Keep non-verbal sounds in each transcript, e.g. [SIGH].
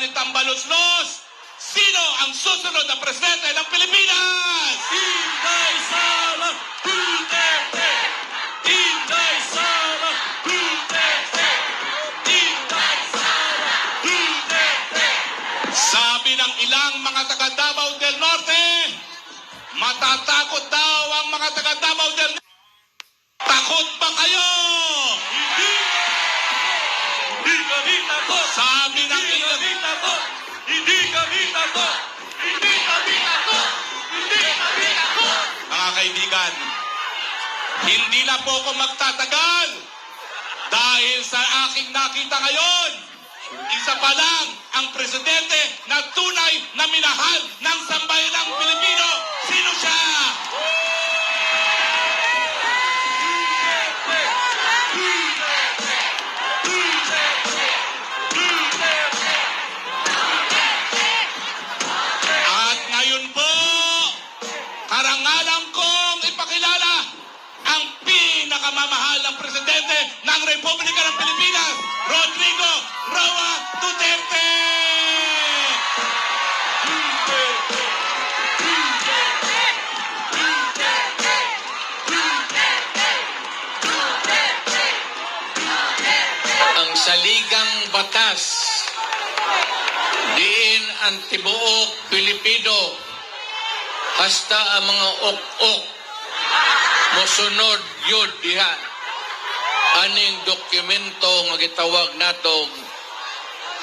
kalaban ni Tambaluslos, sino ang susunod na presidente ng Pilipinas? Inday Sara Duterte! Inday Sara Duterte! Inday Sara Duterte! Sabi ng ilang mga taga Davao del Norte, matatakot daw ang mga taga Davao del Norte. Takot ba kayo? Mga kaibigan, hindi na po ako magtatagal dahil sa aking nakita ngayon, isa pa lang ang presidente na tunay na minahal ng sambayanang Pilipino. Sino siya? Pinakamamahal ng presidente ng Republika ng Pilipinas, Rodrigo Roa Duterte! ang saligang batas diin ang tibuok Pilipino hasta ang mga ok-ok mosunod yun diha aning dokumento nga gitawag nato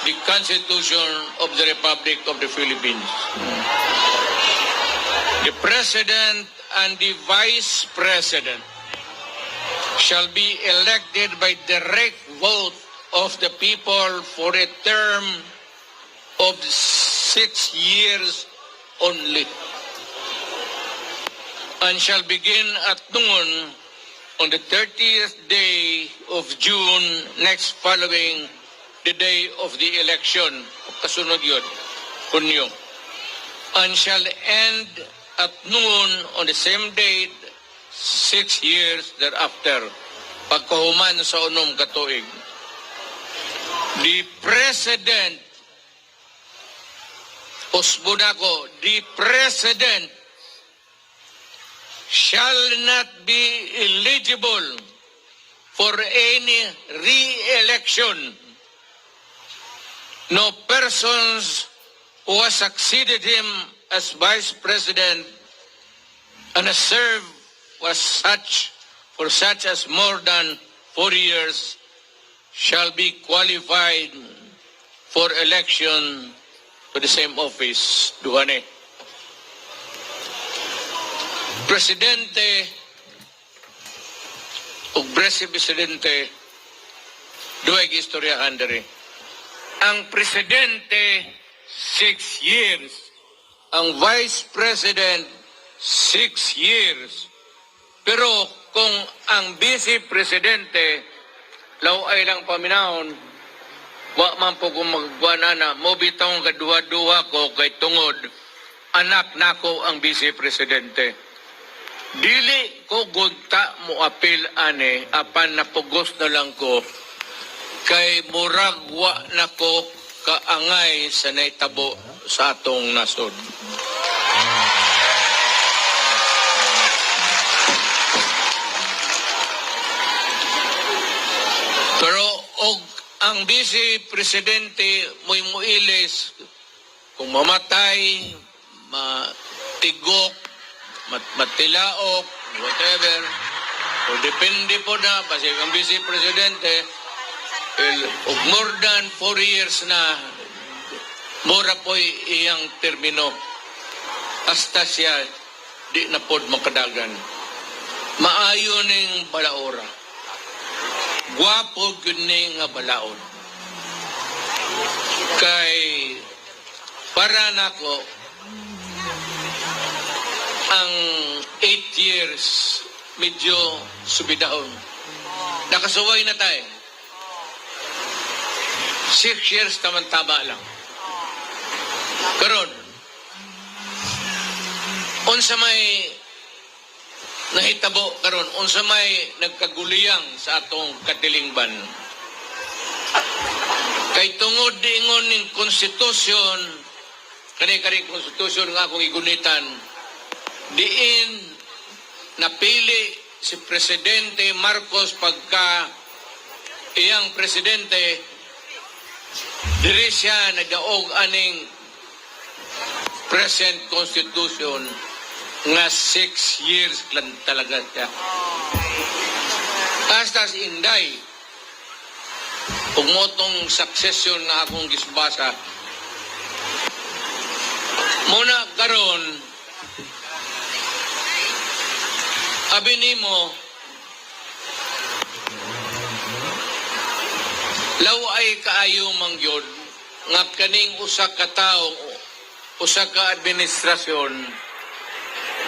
the Constitution of the Republic of the Philippines. The President and the Vice President shall be elected by direct vote of the people for a term of six years only and shall begin at noon on the 30th day of June next following the day of the election. Kasunod yun, Hunyo. And shall end at noon on the same date six years thereafter, pagkahuman sa unom katuig. The President, Osbudako, the President shall not be eligible for any re-election. No persons who has succeeded him as Vice President and served was such for such as more than four years shall be qualified for election to the same office. Duhane. Presidente o Vice Presidente duhay istoryahan diri. Ang Presidente, six years. Ang Vice President, six years. Pero kung ang Vice Presidente, law ay lang paminahon, wa man po kung magbuana na, mo bitong kaduwa-duwa ko kay tungod, anak nako ang Vice Presidente. Dili ko gunta mo apil ane, apan napugos na lang ko, kay murag wa nako kaangay sa naitabo sa atong nasod. Pero og ang vice presidente mo'y muilis kung mamatay, matigok, mat matilaok, whatever, o depende po na, kasi ang vice presidente, el, og more than four years na, mura po iyang termino. Hasta siya, di na pod makadagan. Maayo ning balaora. Gwapo gyud ni nga balaod. Kay para nako ang eight years medyo subidahon. Nakasuway na tayo. Six years tamang-tama lang. Karon, unsa may nahitabo karon unsa may nagkaguliyang sa atong katilingban Kay tungod diingon ning konstitusyon, kani-kani konstitusyon nga akong igunitan, diin napili si Presidente Marcos pagka iyang presidente diri siya nagdaog aning present constitution nga six years lang talaga siya. Tastas inday, ug motong succession na akong gisbasa, muna karon abi nimo law ay kaayo mangyod nga kaning usa ka tawo usa ka administrasyon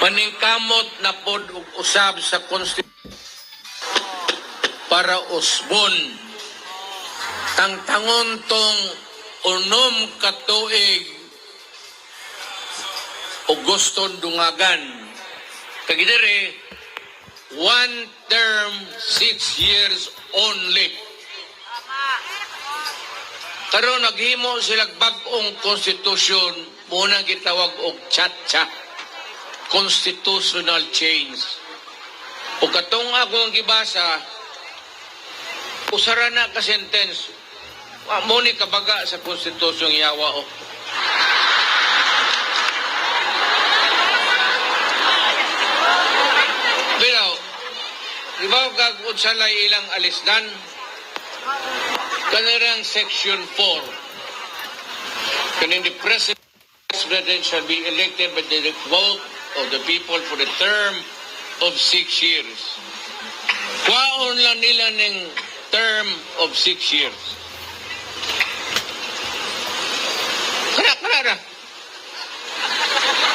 maningkamot na pod og usab sa konstitusyon para usbon tangtangon tong unom ka tuig o guston dungagan. Kagidere one term six years only. Karon naghimo sila bag-ong konstitusyon muna gitawag og chat-chat constitutional change. O katong ako ang gibasa usara na ka sentence. Wa mo ni kabaga sa konstitusyong yawa o. pero di ba kag unsalay ilang alisdan kanirang section 4 kanin the president president shall be elected by the vote of the people for the term of six years. Kwaon lang nila ng term of six years. Kana, kana na.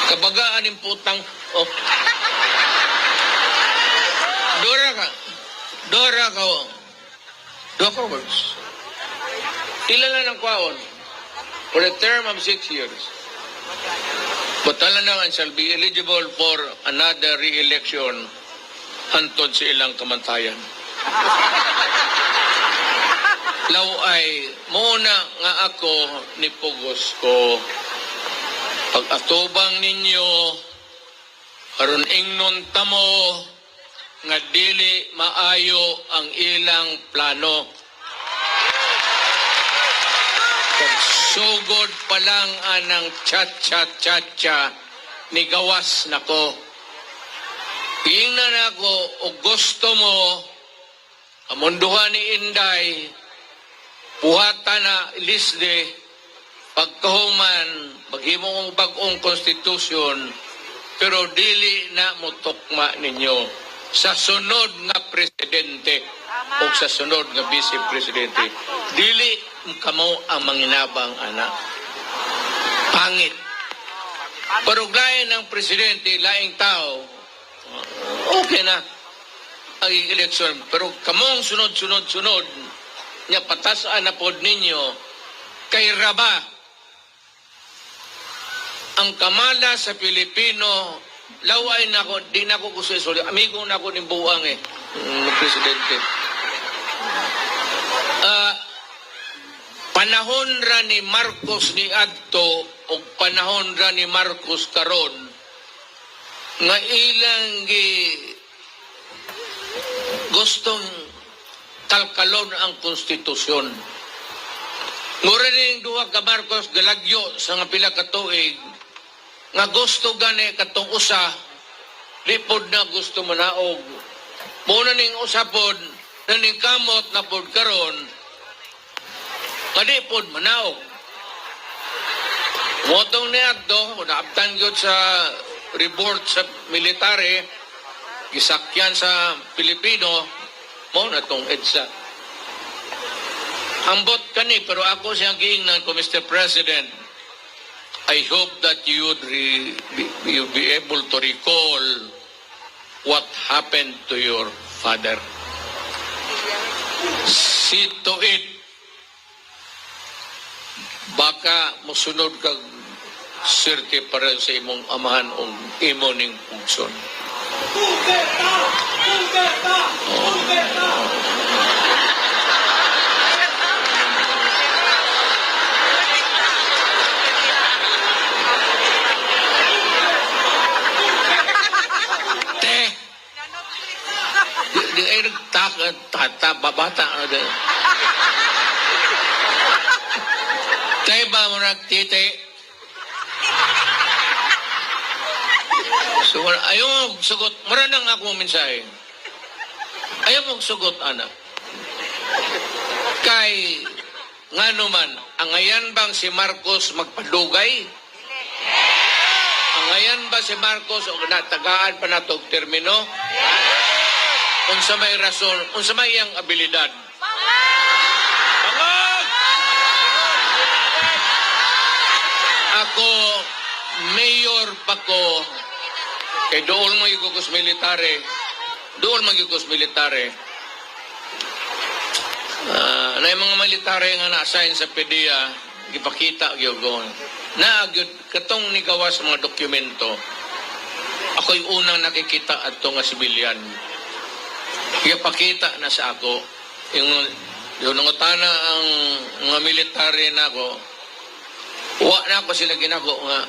Kabagaan yung putang. Oh. Dora ka. Dora ka. oh. Dora ka words. Ilala ng kwaon for a term of six years. Batalan na shall be eligible for another re-election hantod sa ilang kamantayan. [LAUGHS] Law ay muna nga ako ni Pugos ko pag atubang ninyo aron ingnon tamo nga dili maayo ang ilang plano. Pagsugod pa lang anang chat chat chat cha ni gawas nako. Ingnan ako o gusto mo amunduhan ni Inday puhata na lisde pagkahuman maghimo ng bagong konstitusyon pero dili na mutokma ninyo sa sunod nga presidente o sa sunod nga vice presidente. Dili kamo ang manginabang anak pangit. Pero lain ng presidente laing tao okay na ang eleksyon. Pero kamong sunod-sunod sunod nya patasaan na pod ninyo kay Raba. Ang kamala sa Pilipino laway na ko di na ko gusto isuli amigo na ko ni buang eh mm, presidente. Ah, panahon ra ni Marcos ni Adto o panahon ra ni Marcos karon nga ilang gi gustong kalkalon ang konstitusyon. Mura rin duha ka Marcos galagyo sa nga pila ka tuig nga gusto gani katong usa lipod na gusto manaog. Muna ning usapod na ning kamot na pod karon kadipod manaog. Motong ni Adto, naabtan gyud sa report sa military, gisakyan sa Pilipino, mo na tong EDSA. Ambot kani, pero ako siyang giingnan ko, Mr. President, I hope that you would re, be, you'll be able to recall what happened to your father. See to it baka mosunod kag sirte para sa imong amahan o imo ning pugson. Kudeta! Kudeta! Kudeta! Tayo ba mo nagtiti? So, ayaw mo sugot. Mara nang ako mensahe. Ayaw mo sugot, anak. Kay, nga naman, ang ngayon bang si Marcos magpadugay? Ang ngayon ba si Marcos o natagaan pa na to og termino? Unsa may rason, unsa may iyang abilidad? Bangag! Ako, mayor pa ko, kay doon mo igugos military, doon magigos military. Ah, na yung mga military nga na-assign sa PDEA, gipakita gyud Na gyud katong nigawa sa mga dokumento. Ako'y unang nakikita adto nga sibilyan. Gipakita na sa ako yung yung nangutana ang mga military na ako, Wa na ako sila ginago nga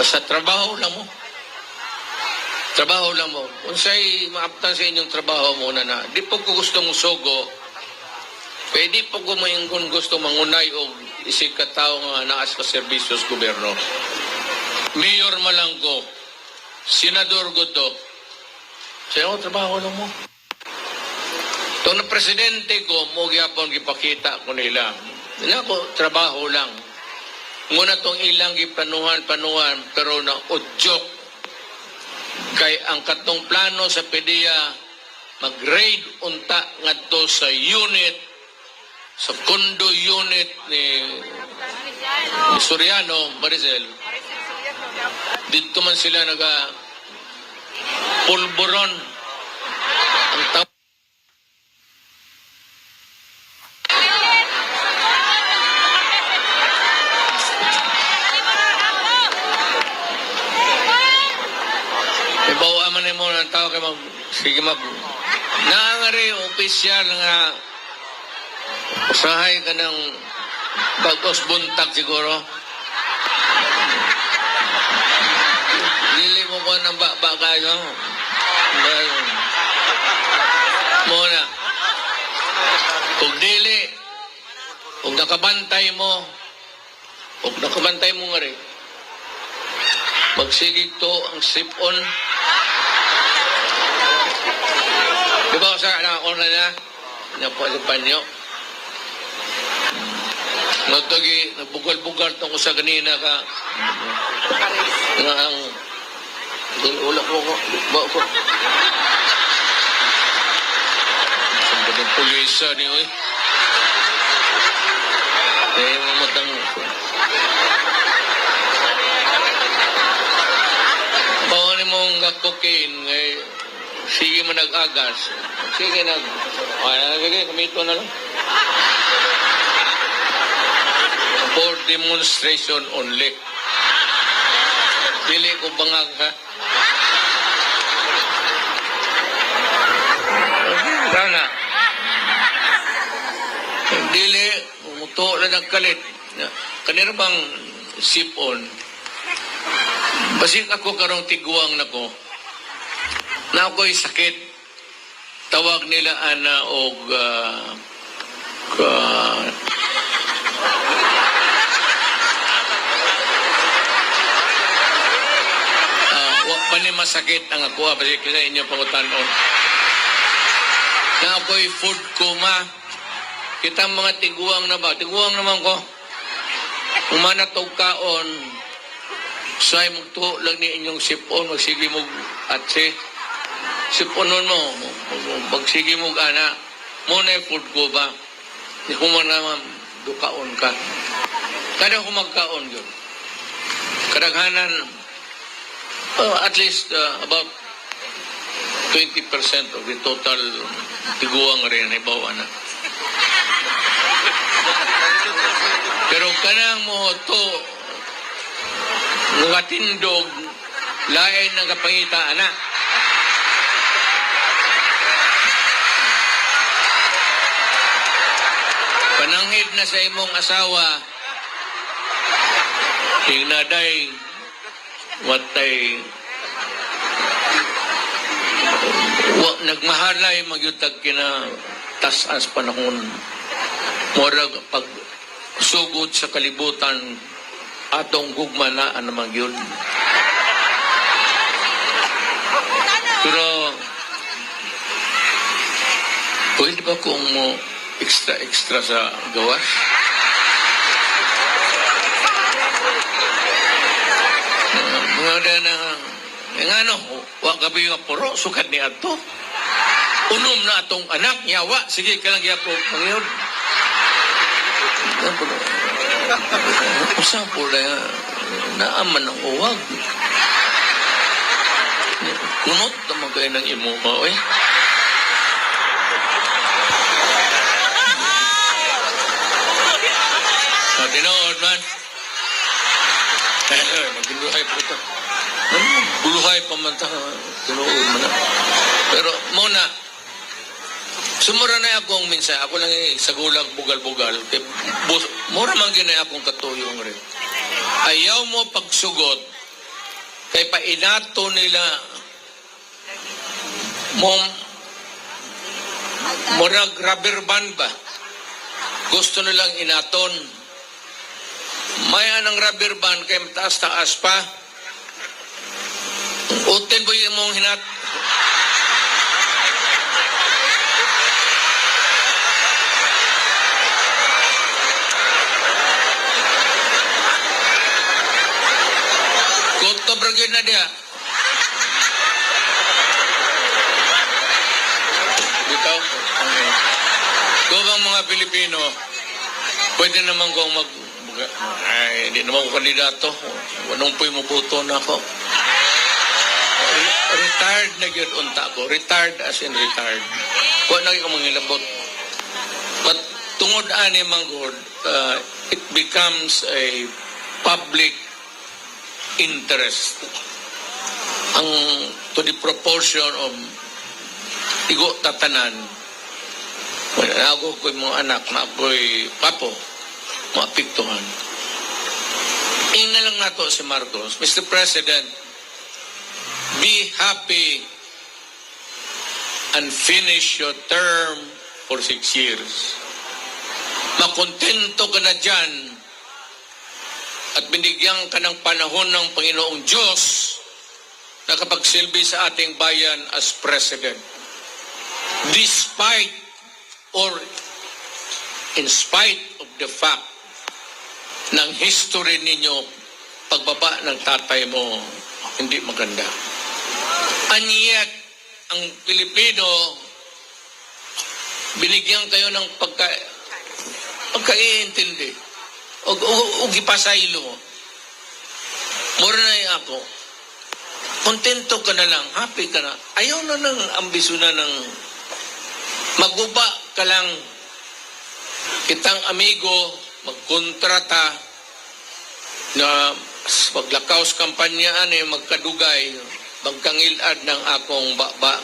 basta trabaho lang mo. Trabaho lang mo. Unsay maaptan sa inyong trabaho mo na. Di po ko gusto mo sogo. Pwede po ko yung kung gusto mangunay o isig ka tao nga naas ka serbisyo sa gobyerno. Mayor Malanggo, Senador Goto, sa'yo trabaho lang mo. Itong presidente ko, mo gyapon gipakita ko nila. Nila ko, trabaho lang. Muna tong ilang gipanuhan-panuhan pero na udyok kay ang katong plano sa PDEA mag-raid unta ngadto sa unit sa condo unit ni, ni Soriano Maricel dito man sila naga pulburon ang tao Ibawa man mo ng tao kay mag sige mag naangari opisyal nga usahay ka ng bagos buntag siguro. Dili mo ko ng baba kayo. Well, Muna. Kung dili, kung nakabantay mo, kung nakabantay mo nga rin, magsigig to ang sip-on. Ba sa na na? Napalipan nyo. Nagtagi, nagbugal-bugal tong usa ganina ka. Nga ang ulak mo ko. Ba ko. Ang ng pulisa ni oy. Eh, mamatang Bawa ni mong gakukin, eh, sige mo nag-agas. Sige nag... Ay, sige, kamito na lang. For demonstration only. Dili ko bangag ha. Sana. Dili, umuto na nagkalit. Kanina bang sipon? Basing ako karong tiguang nako. Na ako'y sakit. Tawag nila ana og ka- Ah, wa pa ni masakit ang ako basi sa inyo pangutanon. Na ako'y food coma. Kita mga tiguang na ba? Tiguang naman ko. Umana tog kaon, Say magtuo lang ni inyong sipon, magsige mo atse. Siponon mo, magsige mo ana. Muna food ko ba? Di ko man naman dukaon ka. Kada ko magkaon yun. Kadaghanan, oh, at least uh, about 20% of the total tiguang rin ay bawa na. Pero kanang mo to nga tindog lain ng kapangita anak. Pananghid na sa imong asawa Tingnaday watay wa nagmahalay magyutag kina tas-as panahon. Murag pag sugod sa kalibutan atong gugma na anamang yun. Pero pwede ba kung mo extra-extra sa gawas? Uh, mga na na nga ano, wa gabi nga puro, sukat ni ato. Unom na atong anak, nyawa, sige ka lang yapo, Panginoon. Usa po na naaman ang uwag. Kunot naman kayo ng imo mo, eh. Sa tinood man. Eh, maguluhay po ito. Buluhay pa man ta, tinood man. Pero, muna, Sumura na akong minsan, ako lang eh, sa gulag, bugal-bugal. Mura man ginay akong katuyong rin. Ayaw mo pagsugot, kay painato nila, mong, murag rubber band ba? Gusto nilang inaton. Maya ng rubber band kay mataas-taas pa. Utin ba yung mong hinat? Kuto bragyo na dia. Bitaw. Kung mga Pilipino, pwede naman kong mag... Ay, hindi naman ko kandidato. Anong po'y mabuto na ako? Re- Retired na yun unta ko. Retired as in retired. Kuha na yung mga. But tungod ani manggod, uh, it becomes a public interest ang to the proportion of igo tatanan wala ako ko mga anak na ako'y papo maapiktuhan ina lang nato si Marcos Mr. President be happy and finish your term for six years makontento ka na dyan at binigyan ka ng panahon ng Panginoong Diyos na kapagsilbi sa ating bayan as President. Despite or in spite of the fact ng history ninyo, pagbaba ng tatay mo, hindi maganda. And yet, ang Pilipino, binigyan kayo ng pagka, pagkaiintindi og og og ipasaylo mura na ako. Kontento ka na lang happy ka na. Ayaw na ng ambisyon na ng maguba ka lang. Kitang amigo magkontrata na paglakaw sa kampanya ani magkadugay magkangilad ng akong baba.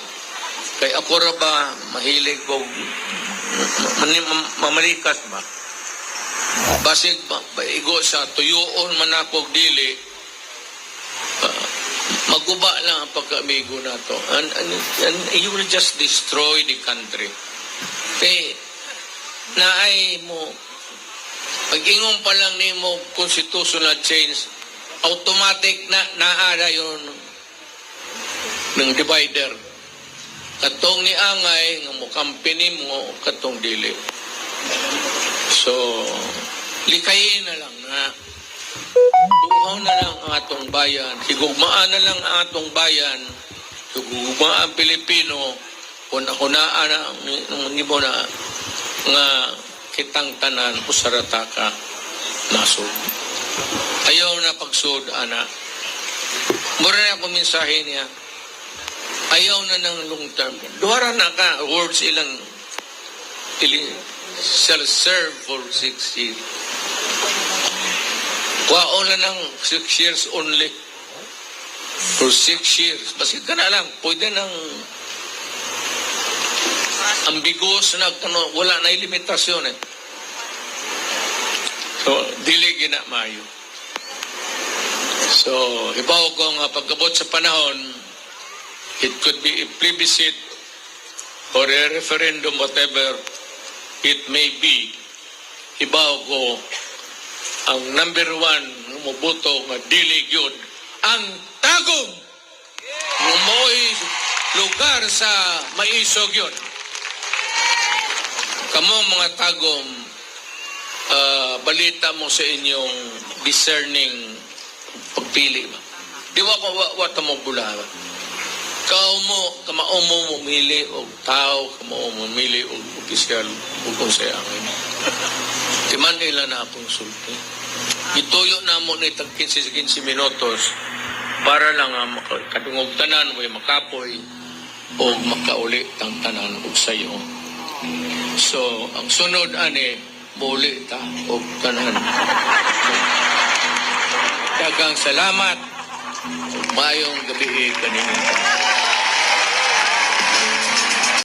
Kay ako ra ba mahilig ko mamalikas ba? Basig ba, baigo sa tuyoon man ako dili uh, maguba lang ang pagka-amigo na to and, and, and you will just destroy the country. Kay naay mo pag-ingon pa lang ni mo constitutional change automatic na naara yun ng divider katong ni angay nga mo company mo katong dili So, likayin na lang na buhaw na lang ang atong bayan. Higugmaan na lang ang atong bayan. Higugmaan Pilipino. Una-unaan na ni mo na nga kitang tanan usarata ka nasod. Ayaw na pagsud, ana. Mura na ako mensahe niya. Ayaw na ng long term. Duwara na ka, words ilang ili, shall serve for six years. Kwao na ng six years only. For six years. Basta ka na lang. Pwede nang ambiguous na ano, wala na limitasyon eh. So, dili gina mayo. So, ibaw ko nga pagkabot sa panahon, it could be a plebiscite or a referendum, whatever it may be, ibaw ko ang number one nga moboto nga dili gyud ang tagom nga mo'y lugar sa maisog yun. Kamo mga tagom, ah, balita mo sa inyong discerning pagpili ba? Di wa ko wa, wa mo bula ba? Kao mo, kamao mo mumili o tao, kamao mumili o opisyal o konsehangin. Di [LAUGHS] man nila na akong sulti. Ituyo na mo ni tag 15-15 minutos para lang maka- kadungog tanan mo makapoy o makauli ang tanan og sayo. So, ang sunod ani muli ta og tanan. Dagang salamat mayong gabi kaninyo.